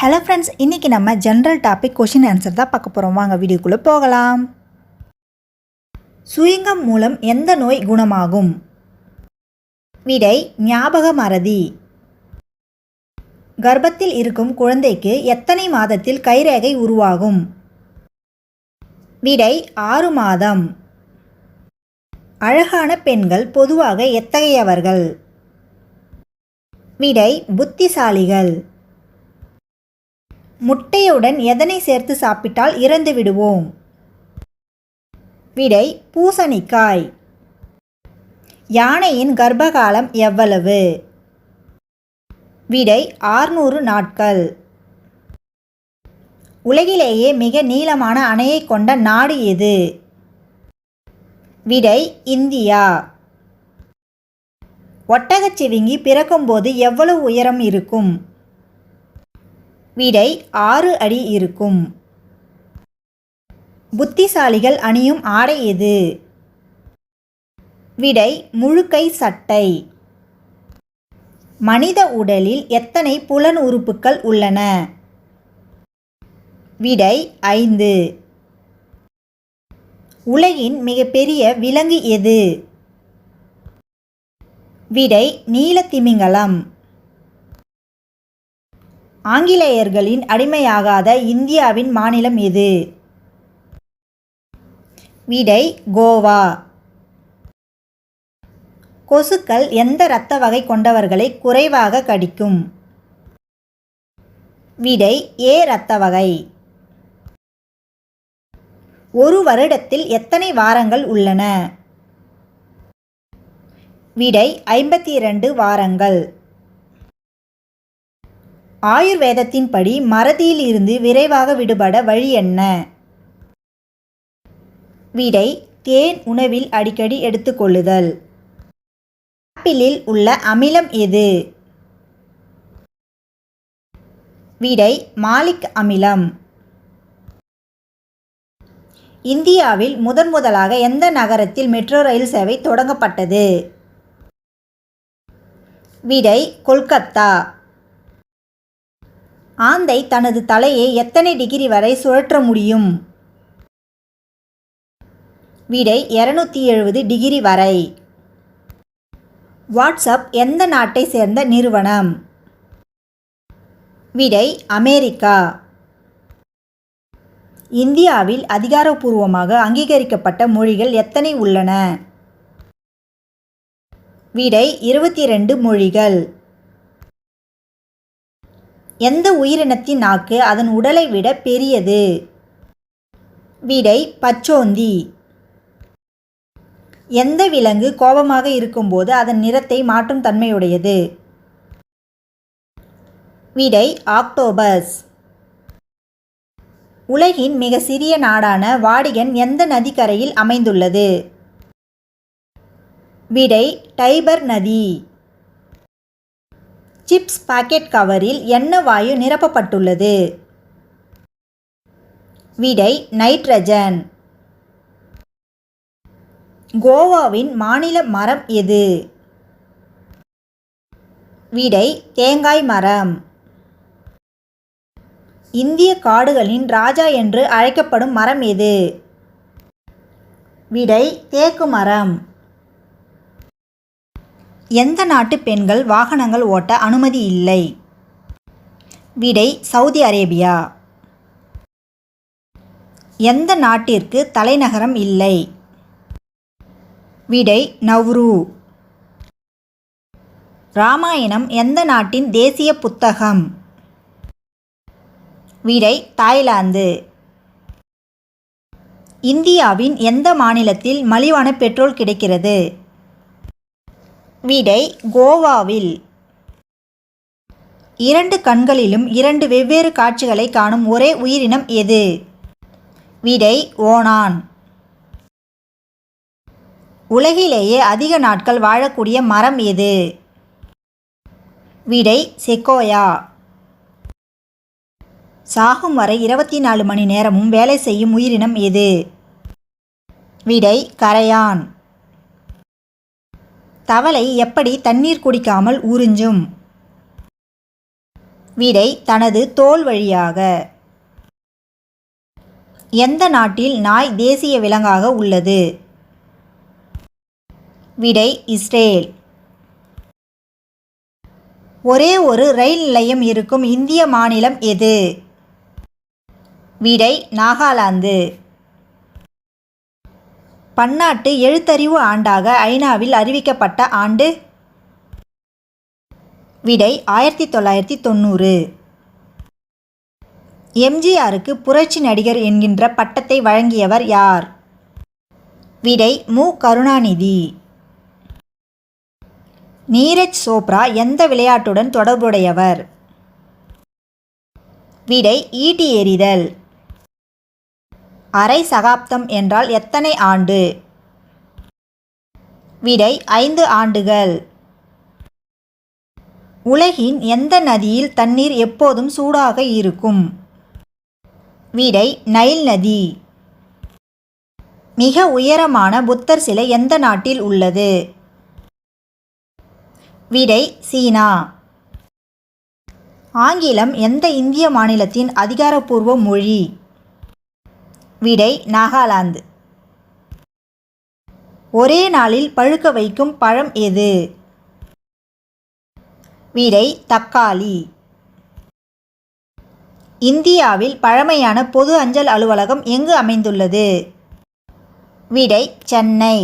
Hello friends இன்றைக்கி நம்ம general topic question answer தான் பார்க்க போகிறோம் வாங்க வீடியோக்குள்ளே போகலாம். சுயங்கம் மூலம் எந்த நோய் குணமாகும்? விடை ஞாபக மறதி. கர்ப்பத்தில் இருக்கும் குழந்தைக்கு எத்தனை மாதத்தில் கைரேகை உருவாகும்? விடை ஆறு மாதம். அழகான பெண்கள் பொதுவாக எத்தகையவர்கள்? விடை புத்திசாலிகள். முட்டையுடன் எதனை சேர்த்து சாப்பிட்டால் இறந்து விடுவோம்? விடை பூசணிக்காய். யானையின் கர்ப்பகாலம் எவ்வளவு? விடை ஆறுநூறு நாட்கள். உலகிலேயே மிக நீளமான அணையை கொண்ட நாடு எது? விடை இந்தியா. ஒட்டகச்சிவிங்கி பிறக்கும்போது எவ்வளவு உயரம் இருக்கும்? விடை ஆறு அடி இருக்கும். புத்திசாலிகள் அணியும் ஆடை எது? விடை முழுக்கை சட்டை. மனித உடலில் எத்தனை புலன் உறுப்புக்கள் உள்ளன? விடை ஐந்து. உலகின் மிகப்பெரிய விலங்கு எது? விடை நீலத்திமிங்கலம். ஆங்கிலேயர்களின் அடிமையாகாத இந்தியாவின் மாநிலம் எது? விடை கோவா. கொசுக்கள் எந்த இரத்த வகை கொண்டவர்களை குறைவாக கடிக்கும்? விடை ஏ இரத்த வகை. ஒரு வருடத்தில் எத்தனை வாரங்கள் உள்ளன? விடை ஐம்பத்தி இரண்டு வாரங்கள். ஆயுர்வேதத்தின்படி மறதியில் இருந்து விரைவாக விடுபட வழி என்ன? விடை தேன் உணவில் அடிக்கடி எடுத்துக்கொள்ளுதல் ஆப்பிளில் உள்ள அமிலம் எது? விடை மாலிக் அமிலம். இந்தியாவில் முதன் முதலாக எந்த நகரத்தில் மெட்ரோ ரயில் சேவை தொடங்கப்பட்டது? விடை கொல்கத்தா. ஆந்தை தனது தலையை எத்தனை டிகிரி வரை சுழற்ற முடியும்? விடை இருநூத்தி எழுபது டிகிரி வரை. வாட்ஸ்அப் எந்த நாட்டை சேர்ந்த நிறுவனம்? விடை அமெரிக்கா. இந்தியாவில் அதிகாரப்பூர்வமாக அங்கீகரிக்கப்பட்ட மொழிகள் எத்தனை உள்ளன? விடை இருபத்தி ரெண்டு மொழிகள். எந்த உயிரினத்தின் நாக்கு அதன் உடலை விட பெரியது? விடை பச்சோந்தி. எந்த விலங்கு கோபமாக இருக்கும்போது அதன் நிறத்தை மாற்றும் தன்மையுடையது? விடை ஆக்டோபஸ். உலகின் மிக சிறிய நாடான வாடிகன் எந்த நதிக்கரையில் அமைந்துள்ளது? விடை டைபர் நதி. சிப்ஸ் பாக்கெட் கவரில் என்ன வாயு நிரப்பப்பட்டுள்ளது? விடை நைட்ரஜன். கோவாவின் மாநில மரம் எது? விடை தேங்காய் மரம். இந்திய காடுகளின் ராஜா என்று அழைக்கப்படும் மரம் எது? விடை தேக்கு மரம். எந்த நாட்டு பெண்கள் வாகனங்கள் ஓட்ட அனுமதி இல்லை? விடை சவுதி அரேபியா. எந்த நாட்டிற்கு தலைநகரம் இல்லை? விடை நவ்ரு. ராமாயணம் எந்த நாட்டின் தேசிய புத்தகம்? விடை தாய்லாந்து. இந்தியாவின் எந்த மாநிலத்தில் மலிவான பெட்ரோல் கிடைக்கிறது? விடை கோவாவில். இரண்டு கண்களிலும் இரண்டு வெவ்வேறு காட்சிகளை காணும் ஒரே உயிரினம் எது? விடை ஓணான் உலகிலேயே அதிக நாட்கள் வாழக்கூடிய மரம் எது? விடை செக்கோயா. சாகும் வரை இருபத்தி நாலு மணி நேரமும் வேலை செய்யும் உயிரினம் எது? விடை கரையான். தவளை எப்படி தண்ணீர் குடிக்காமல் உறிஞ்சும்? விடை தனது தோல் வழியாக. எந்த நாட்டில் நாய் தேசிய விலங்காக உள்ளது? விடை இஸ்ரேல். ஒரே ஒரு ரயில் நிலையம் இருக்கும் இந்திய மாநிலம் எது? விடை நாகாலாந்து. பன்னாட்டு எழுத்தறிவு ஆண்டாக ஐநாவில் அறிவிக்கப்பட்ட ஆண்டு? விடை ஆயிரத்தி தொள்ளாயிரத்தி தொண்ணூறு எம்ஜிஆருக்கு புரட்சி நடிகர் என்கின்ற பட்டத்தை வழங்கியவர் யார்? விடை மு. கருணாநிதி. நீரஜ் சோப்ரா எந்த விளையாட்டுடன் தொடர்புடையவர்? விடை ஈட்டி எறிதல். அரை சகாப்தம் என்றால் எத்தனை ஆண்டு? விடை ஐந்து ஆண்டுகள். உலகின் எந்த நதியில் தண்ணீர் எப்போதும் சூடாக இருக்கும்? விடை நைல் நதி. மிக உயரமான புத்தர் சிலை எந்த நாட்டில் உள்ளது? விடை சீனா. ஆங்கிலம் எந்த இந்திய மாநிலத்தின் அதிகாரப்பூர்வ மொழி? விடை நாகாலாந்து. ஒரே நாளில் பழுக்க வைக்கும் பழம் எது? விடை தக்காளி. இந்தியாவில் பழமையான பொது அஞ்சல் அலுவலகம் எங்கு அமைந்துள்ளது? விடை சென்னை.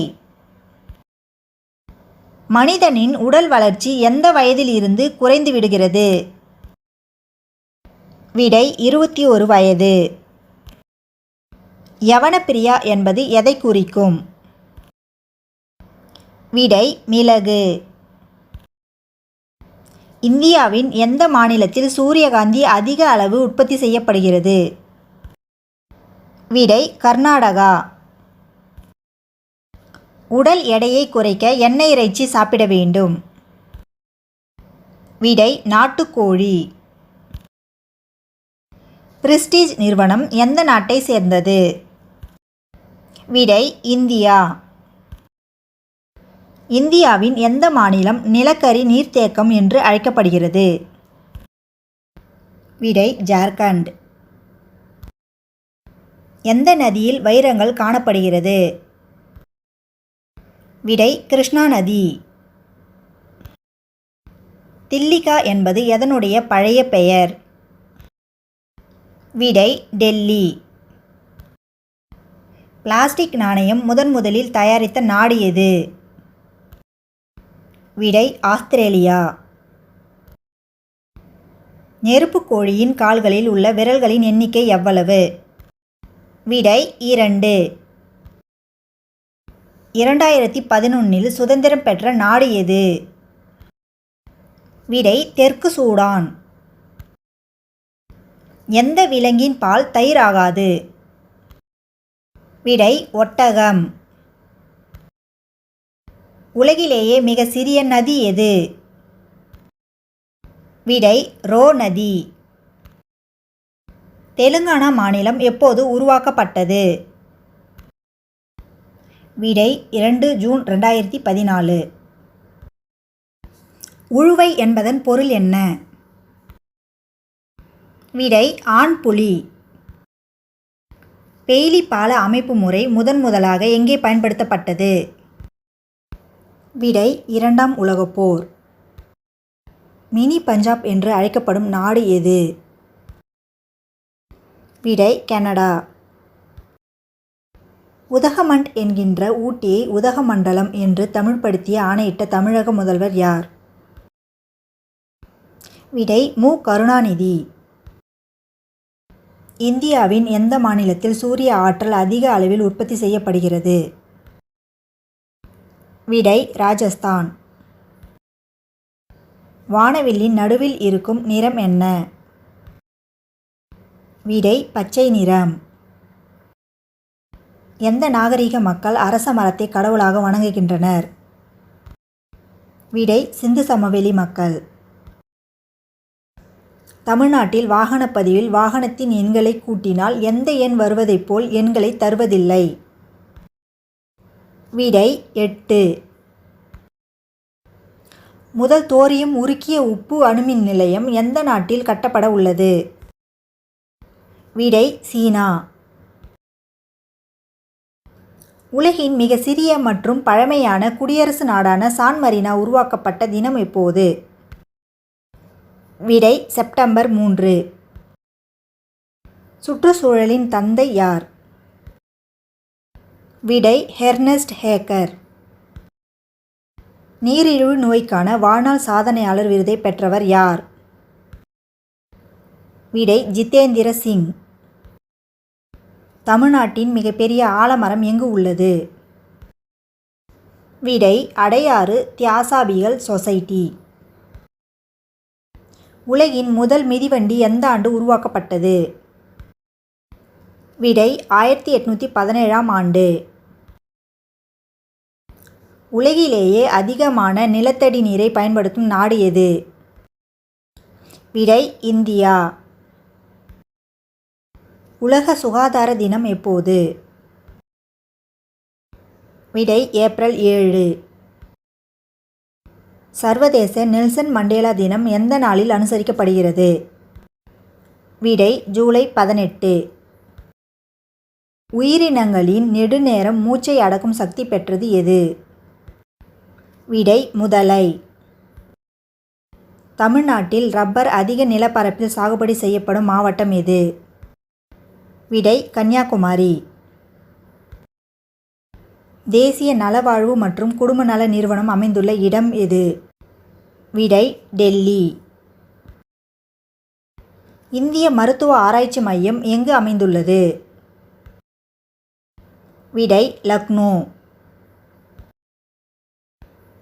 மனிதனின் உடல் வளர்ச்சி எந்த வயதிலிருந்து குறைந்து விடுகிறது? விடை இருபத்தி ஒரு வயது. யவனப்பிரியா என்பது எதை குறிக்கும்? விடை மிளகு. இந்தியாவின் எந்த மாநிலத்தில் சூரியகாந்தி அதிக அளவு உற்பத்தி செய்யப்படுகிறது? விடை கர்நாடகா. உடல் எடையை குறைக்க எண்ணெய் இறைச்சி சாப்பிட வேண்டும். விடை நாட்டுக்கோழி. பிரிஸ்டீஜ் நிறுவனம் எந்த நாட்டை சேர்ந்தது? விடை இந்தியா. இந்தியாவின் எந்த மாநிலம் நிலக்கரி நீர்த்தேக்கம் என்று அழைக்கப்படுகிறது? விடை ஜார்க்கண்ட். எந்த நதியில் வைரங்கள் காணப்படுகிறது? விடை கிருஷ்ணா நதி. தில்லிகா என்பது எதனுடைய பழைய பெயர்? விடை டெல்லி. பிளாஸ்டிக் நாணயம் முதன் முதலில் தயாரித்த நாடு எது? விடை ஆஸ்திரேலியா. நெருப்பு கோழியின் கால்களில் உள்ள விரல்களின் எண்ணிக்கை எவ்வளவு? விடை இரண்டு. இரண்டாயிரத்தி பதினொன்னில் சுதந்திரம் பெற்ற நாடு எது? விடை தெற்கு சூடான். எந்த விலங்கின் பால் தயிராகாது? விடை ஒட்டகம். உலகிலேயே மிக சிறிய நதி எது? விடை ரோ நதி. தெலுங்கானா மாநிலம் எப்போது உருவாக்கப்பட்டது? விடை இரண்டு ஜூன் ரெண்டாயிரத்தி பதினாலு. உழுவை என்பதன் பொருள் என்ன? விடை ஆண் புலி பெய்லி பால அமைப்பு முறை முதன் முதலாக எங்கே பயன்படுத்தப்பட்டது? விடை இரண்டாம் உலகப் போர். மினி பஞ்சாப் என்று அழைக்கப்படும் நாடு எது? விடை கனடா. உதகமண்ட் என்கின்ற ஊட்டியை உதகமண்டலம் என்று தமிழ்படுத்திய ஆணையிட்ட தமிழக முதல்வர் யார்? விடை மு. கருணாநிதி. இந்தியாவின் எந்த மாநிலத்தில் சூரிய ஆற்றல் அதிக அளவில் உற்பத்தி செய்யப்படுகிறது? விடை ராஜஸ்தான். வானவில்லின் நடுவில் இருக்கும் நிறம் என்ன? விடை பச்சை நிறம். எந்த நாகரிக மக்கள் அரச மரத்தை கடவுளாக வணங்குகின்றனர்? விடை சிந்து சமவெளி மக்கள். தமிழ்நாட்டில் வாகனப்பதிவில் வாகனத்தின் எண்களை கூட்டினால் எந்த எண் வருவதைப் போல் எண்களை தருவதில்லை. விடை எட்டு. முதல் தோரியம் உருக்கிய உப்பு அணுமின் நிலையம் எந்த நாட்டில் கட்டப்பட உள்ளது? விடை சீனா. உலகின் மிக சிறிய மற்றும் பழமையான குடியரசு நாடான சான் மரீனா உருவாக்கப்பட்ட தினம் எப்போது? விடை செப்டம்பர் மூன்று. சுற்றுச்சூழலின் தந்தை யார்? விடை ஹெர்னஸ்ட் ஹேக்கர். நீரிழிவு நோய்க்கான வாழ்நாள் சாதனையாளர் விருதை பெற்றவர் யார்? விடை ஜிதேந்திர சிங். தமிழ்நாட்டின் மிகப்பெரிய ஆலமரம் எங்கு உள்ளது? விடை அடையாறு தியாசாபிகள் சொசைட்டி. உலகின் முதல் மிதிவண்டி எந்த ஆண்டு உருவாக்கப்பட்டது? விடை ஆயிரத்தி எட்நூற்றி பதினேழாம் ஆண்டு. உலகிலேயே அதிகமான நிலத்தடி நீரை பயன்படுத்தும் நாடு எது? விடை இந்தியா. உலக சுகாதார தினம் எப்போது? விடை ஏப்ரல் ஏழு. சர்வதேச நெல்சன் மண்டேலா தினம் எந்த நாளில் அனுசரிக்கப்படுகிறது? விடை ஜூலை பதினெட்டு. உயிரினங்களின் நெடுநேரம் மூச்சை அடக்கும் சக்தி பெற்றது எது? விடை முதலை. தமிழ்நாட்டில் ரப்பர் அதிக நிலப்பரப்பில் சாகுபடி செய்யப்படும் மாவட்டம் எது? விடை கன்னியாகுமரி. தேசிய நலவாழ்வு மற்றும் குடும்ப நல நிறுவனம் அமைந்துள்ள இடம் எது? விடை டெல்லி. இந்திய மருத்துவ ஆராய்ச்சி மையம் எங்கு அமைந்துள்ளது? விடை லக்னோ.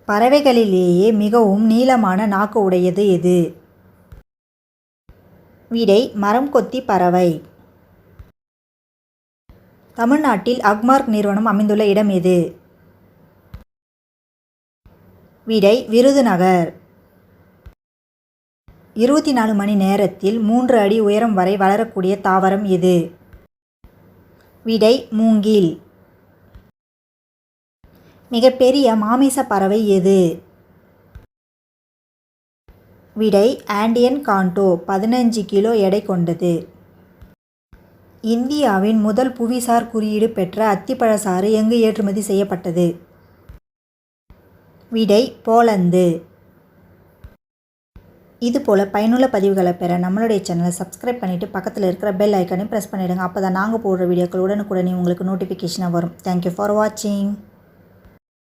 பறவைகளிலேயே மிகவும் நீளமான நாக்கு உடையது எது? விடை மரம் கொத்தி பறவை. தமிழ்நாட்டில் அக்மார்க் நிறுவனம் அமைந்துள்ள இடம் எது? விடை விருதுநகர். இருபத்தி நாலு மணி நேரத்தில் மூன்று அடி உயரம் வரை வளரக்கூடிய தாவரம் எது? விடை மூங்கில். மிகப்பெரிய மாமிச பறவை எது? விடை ஆண்டியன் காண்டோ பதினஞ்சு கிலோ எடை கொண்டது. இந்தியாவின் முதல் புவிசார் குறியீடு பெற்ற அத்திப்பழ சாறு எங்கு ஏற்றுமதி செய்யப்பட்டது? விடை போலந்து. இதுபோல் பயனுள்ள பதிவுகளை பெற நம்மளுடைய சேனலை சப்ஸ்கிரைப் பண்ணிவிட்டு பக்கத்தில் இருக்கிற பெல் ஐக்கானையும் ப்ரெஸ் பண்ணிவிடுங்க அப்போ தான் நாங்கள் போடுற வீடியோக்கள் உடனுக்குடனே உங்களுக்கு நோட்டிஃபிகேஷனாக வரும். தேங்க்யூ ஃபார் வாட்சிங்